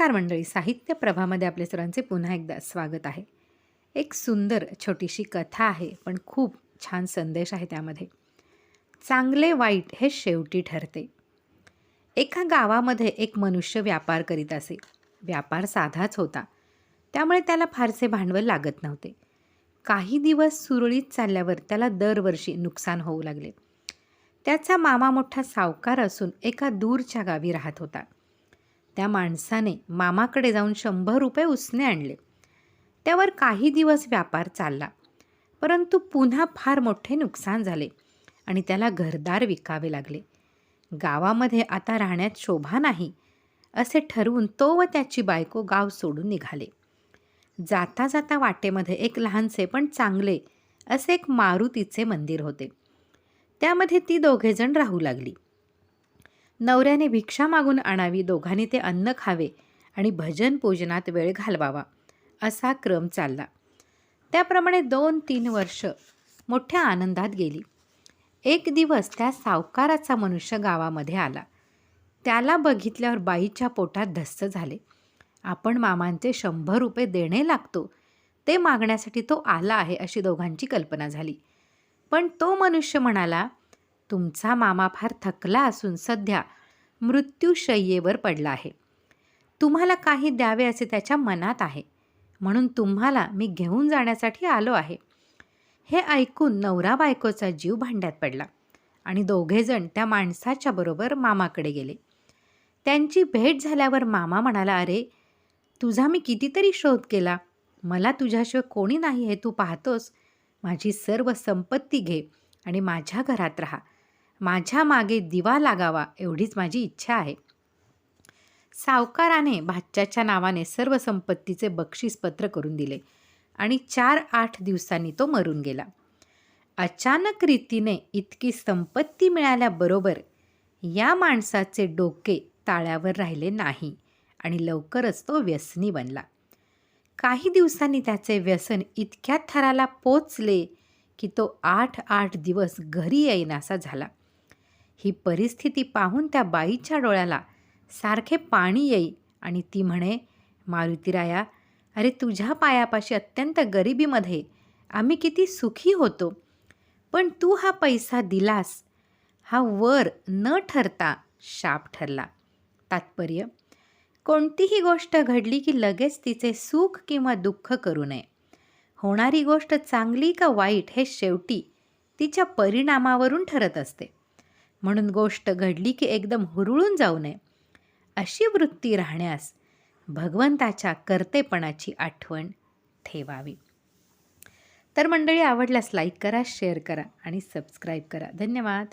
नमस्कार मंडळी. साहित्य प्रभामध्ये आपल्या सर्वांचे पुन्हा एकदा स्वागत आहे. एक सुंदर छोटीशी कथा आहे पण खूप छान संदेश आहे त्यामध्ये. चांगले वाईट हे शेवटी ठरते. एका गावामध्ये एक मनुष्य व्यापार करीत असे. व्यापार साधाच होता. त्यामुळे त्याला फारसे भांडवल लागत नव्हते. काही दिवस सुरळीत चालल्यावर त्याला दरवर्षी नुकसान होऊ लागले. त्याचा मामा मोठा सावकार असून एका दूरच्या गावी राहत होता. त्या माणसाने मामाकडे जाऊन शंभर रुपये उसने आणले. त्यावर काही दिवस व्यापार चालला. परंतु पुन्हा फार मोठे नुकसान झाले आणि त्याला घरदार विकावे लागले. गावामध्ये आता राहण्यात शोभा नाही असे ठरवून तो व त्याची बायको गाव सोडून निघाले. जाता जाता वाटेमध्ये एक लहानसे पण चांगले असे एक मारुतीचे मंदिर होते. त्यामध्ये ती दोघेजण राहू लागली. नवऱ्याने भिक्षा मागून आणावी दोघांनी ते अन्न खावे आणि भजन पूजनात वेळ घालवावा असा क्रम चालला. त्याप्रमाणे दोन तीन वर्ष मोठ्या आनंदात गेली. एक दिवस त्या सावकाराचा मनुष्य गावामध्ये आला. त्याला बघितल्यावर बाईच्या पोटात धस्स झाले. आपण मामांचे शंभर रुपये देणे लागतो ते मागण्यासाठी तो आला आहे अशी दोघांची कल्पना झाली. पण तो मनुष्य म्हणाला तुमचा मामा फार थकला असून सध्या मृत्यूशय्येवर पडला आहे. तुम्हाला काही द्यावे असे त्याच्या मनात आहे. म्हणून तुम्हाला मी घेऊन जाण्यासाठी आलो आहे. हे ऐकून नवरा बायकोचा जीव भांड्यात पडला आणि दोघेजण त्या माणसाच्या बरोबर मामाकडे गेले. त्यांची भेट झाल्यावर मामा म्हणाला अरे तुझा मी कितीतरी शोध केला. मला तुझ्याशिवाय कोणी नाही हे तू पाहतोस. माझी सर्व संपत्ती घे आणि माझ्या घरात राहा. माझ्या मागे दिवा लागावा एवढीच माझी इच्छा आहे. सावकाराने भाच्याच्या नावाने सर्व संपत्तीचे बक्षीसपत्र करून दिले आणि चार आठ दिवसांनी तो मरून गेला. अचानक रीतीने इतकी संपत्ती मिळाल्याबरोबर या माणसाचे डोके ताळ्यावर राहिले नाही आणि लवकरच तो व्यसनी बनला. काही दिवसांनी त्याचे व्यसन इतक्या थराला पोचले की तो आठ आठ दिवस घरी येईनासा झाला. ही परिस्थिती पाहून त्या बाईच्या डोळ्याला सारखे पाणी येई आणि ती म्हणे मारुतीराया अरे तुझ्या पायापाशी अत्यंत गरिबीमध्ये आम्ही किती सुखी होतो. पण तू हा पैसा दिलास. हा वर न ठरता शाप ठरला. तात्पर्य कोणतीही गोष्ट घडली की लगेच तिचे सुख किंवा दुःख करू नये. होणारी गोष्ट चांगली का वाईट हे शेवटी तिच्या परिणामावरून ठरत असते. म्हणून गोष्ट घडली की एकदम हुरळून जाऊ नये. अशी वृत्ती राहण्यास भगवंताच्या कर्तेपणाची आठवण ठेवावी. तर मंडळी आवडल्यास लाईक करा शेअर करा आणि सबस्क्राईब करा. धन्यवाद.